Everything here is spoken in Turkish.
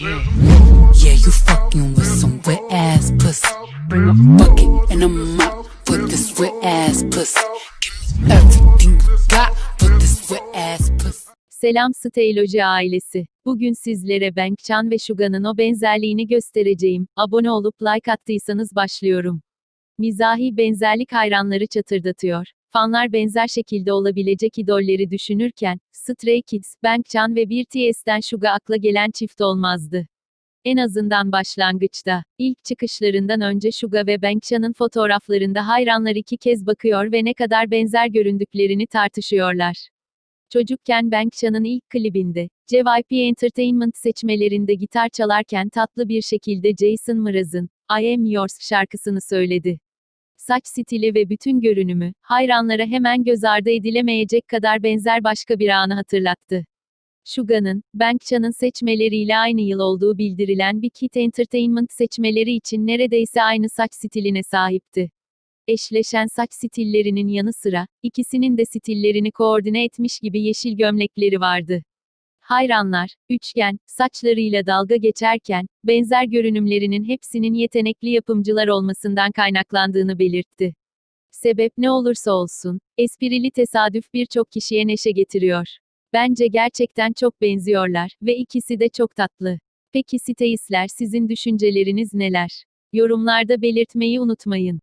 Yeah, yeah, you fucking with some wet ass pussy. Bring a bucket and a mop for this wet ass pussy. Everything you got for this wet ass pussy. Selam Steyloji ailesi. Bugün sizlere Bankchan ve Shuga'nın o benzerliğini göstereceğim. Abone olup like attıysanız başlıyorum. Mizahi benzerlik hayranları çatırdatıyor. Fanlar benzer şekilde olabilecek idolleri düşünürken, Stray Kids, Bankchan ve BTS'ten Suga akla gelen çift olmazdı. En azından başlangıçta, ilk çıkışlarından önce Suga ve Bankchan'ın fotoğraflarında hayranlar iki kez bakıyor ve ne kadar benzer göründüklerini tartışıyorlar. Çocukken Bankchan'ın ilk klibinde, JYP Entertainment seçmelerinde gitar çalarken tatlı bir şekilde Jason Mraz'ın I Am Yours şarkısını söyledi. Saç stili ve bütün görünümü, hayranlara hemen göz ardı edilemeyecek kadar benzer başka bir anı hatırlattı. Suga'nın, Bankchan'ın seçmeleriyle aynı yıl olduğu bildirilen Big Hit Entertainment seçmeleri için neredeyse aynı saç stiline sahipti. Eşleşen saç stillerinin yanı sıra, ikisinin de stillerini koordine etmiş gibi yeşil gömlekleri vardı. Hayranlar, üçgen, saçlarıyla dalga geçerken, benzer görünümlerinin hepsinin yetenekli yapımcılar olmasından kaynaklandığını belirtti. Sebep ne olursa olsun, esprili tesadüf birçok kişiye neşe getiriyor. Bence gerçekten çok benziyorlar ve ikisi de çok tatlı. Peki siteistler sizin düşünceleriniz neler? Yorumlarda belirtmeyi unutmayın.